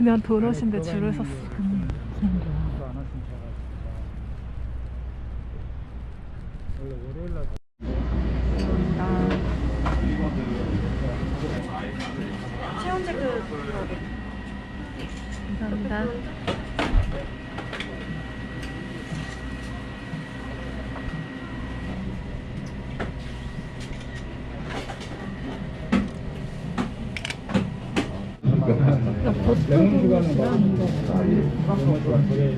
이건 도넛인데 줄을 섰어. 날 체온체크 감사합니다. 레몬 슈가 되게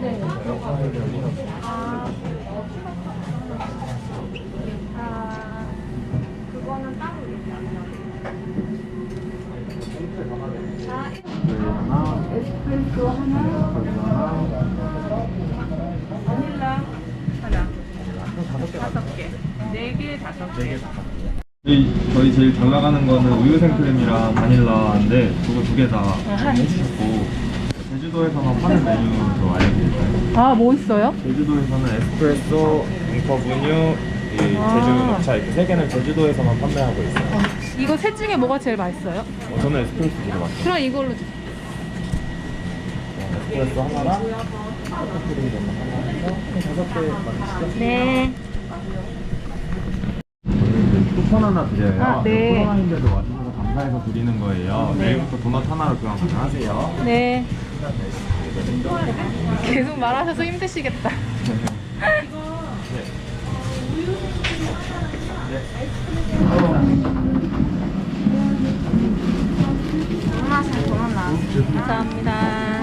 네. 하나, 다섯 개, 네 개, 다섯 개. 저희, 저희 제일 잘 나가는 거는 우유 생크림이랑 바닐라인데 그거 두 개 다 해주셨고 제주도에서만 파는 메뉴도 알려드릴까요? 아, 뭐 있어요? 제주도에서는 에스프레소, 잉커 분유, 이 아. 제주 녹차 이렇게 세 개는 제주도에서만 판매하고 있어요. 이거 셋 중에 뭐가 제일 맛있어요? 어, 저는 에스프레소 되게 맛있어요. 그럼 이걸로 주- 에스프레소 하나랑 커피 크림 좀 하나 해서 총 다섯 개 맞으시죠? 네. 쿠폰 하나 드려요. 아, 네. 코로나인데도 와주셔서 감사해서 드리는 거예요. 내일부터 도넛 하나로 그냥 가능하세요. 네. 계속 말하셔서 힘드시겠다. 감사합니다.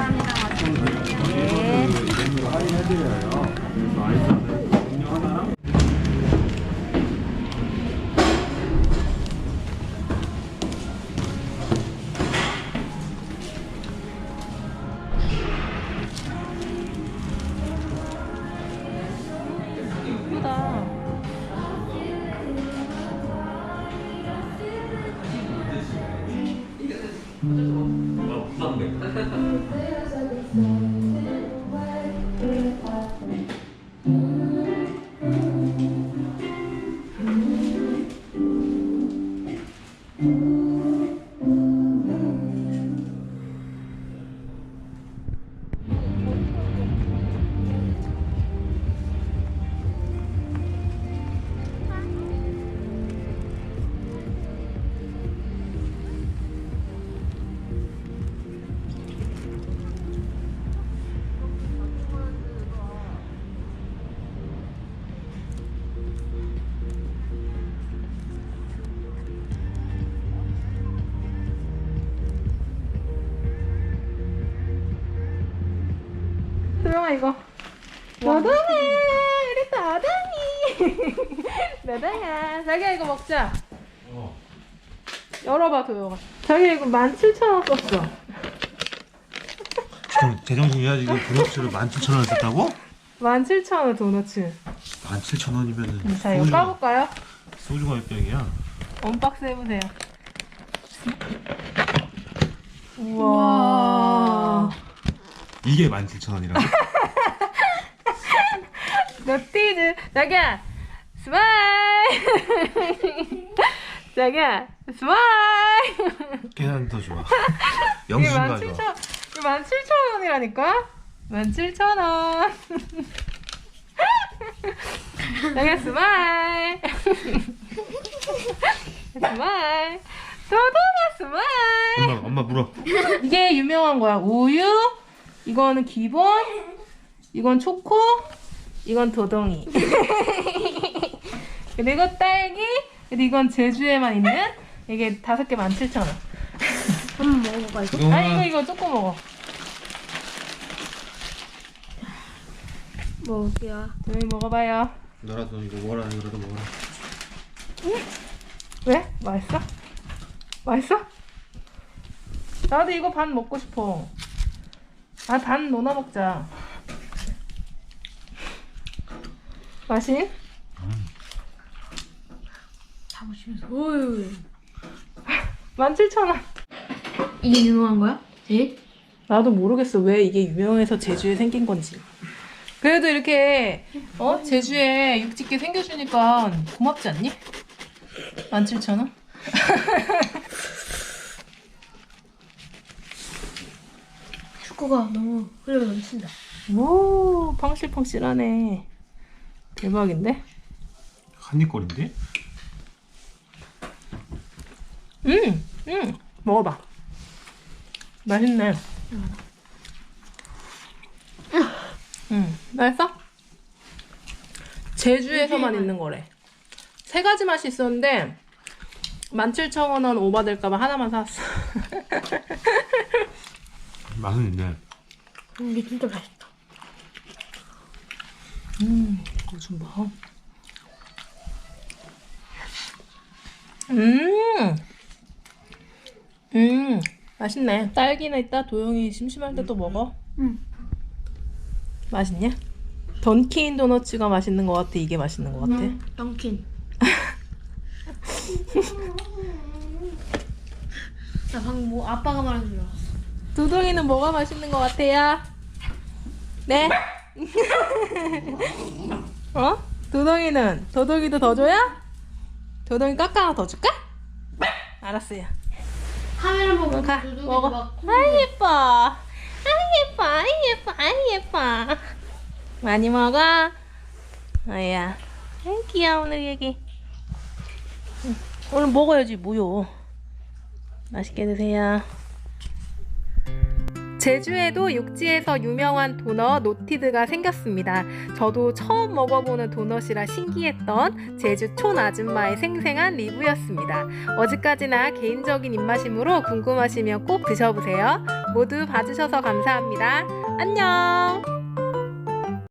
Deus abençoe. 소영아 이거. 너동아 우리 너동이. 너동아 자기야 이거 먹자. 열어봐 도영아. 자기야 이거 17,000원 썼어. 지금 제정신이야 지금 도넛을 17,000원 썼다고? 17,000원 도너츠. 17,000원이면은 자 이거 까볼까요? 소주가 몇 병이야? 언박스 해보세요. 우와. 이게 17,000원이라고? 너티즈 자기야 스마일. 자기야 스마일. 계산 더 좋아 영수증가 17,000원. 좋아 이게 17,000원이라니까? 17,000원. 자기야 스마일. 스마일. 도도나 스마일. 엄마 엄마 물어 이게 유명한 거야. 우유, 이거는 기본, 이건 초코, 이건 도동이. 그리고 딸기, 그리고 이건 제주에만 있는 이게 다섯 개 17,000원. 한번 먹어봐 이거. 아 이거 이거 조금 먹어. 먹을게요. 여기 먹어봐요. 너라도 이거 먹어라 이거라도 먹어라 왜? 맛있어? 맛있어? 나도 이거 반 먹고 싶어. 아반 너나 먹자. 맛이? 잡으시면서. 오유. 17,000원. 이게 유명한 거야? 제일? 나도 모르겠어 왜 이게 유명해서 제주에 생긴 건지. 그래도 이렇게 어 제주에 육지게 생겨주니까 고맙지 않니? 17,000원? 초코가 너무 흐르게 넘친다. 오, 펑실펑실하네. 대박인데? 한입거리인데? 음, 음, 먹어봐. 맛있네. 음, 맛있어? 제주에서만 있는 거래. 세 가지 맛이 있었는데 17,000원 오바될까봐 하나만 사왔어. 맛은 있네. 음, 이게 진짜 맛있다. 음, 좀 봐. 음, 음, 맛있네. 딸기는 이따 도영이 심심할 때 또 먹어. 응. 맛있냐? 던킨 도너츠가 맛있는 것 같아. 이게 맛있는 것 같아. 응, 던킨. 나 방금 뭐 아빠가 말한 줄 알았어. 두둥이는 뭐가 맛있는 것 같아요? 네? 어? 두둥이는 도둑이도 더 줘요? 두둥이 깎아 하나 더 줄까? 알았어요. 카메라 보고 가 먹어. 막아 예뻐. 아 예뻐. 아 예뻐. 아 예뻐. 많이 먹어. 아야. 아이 우리 애기. 응, 오늘 먹어야지 뭐요. 맛있게 드세요. 제주에도 육지에서 유명한 도넛 노티드가 생겼습니다. 저도 처음 먹어보는 도넛이라 신기했던 제주 촌 아줌마의 생생한 리뷰였습니다. 어디까지나 개인적인 입맛이므로 궁금하시면 꼭 드셔보세요. 모두 봐주셔서 감사합니다. 안녕!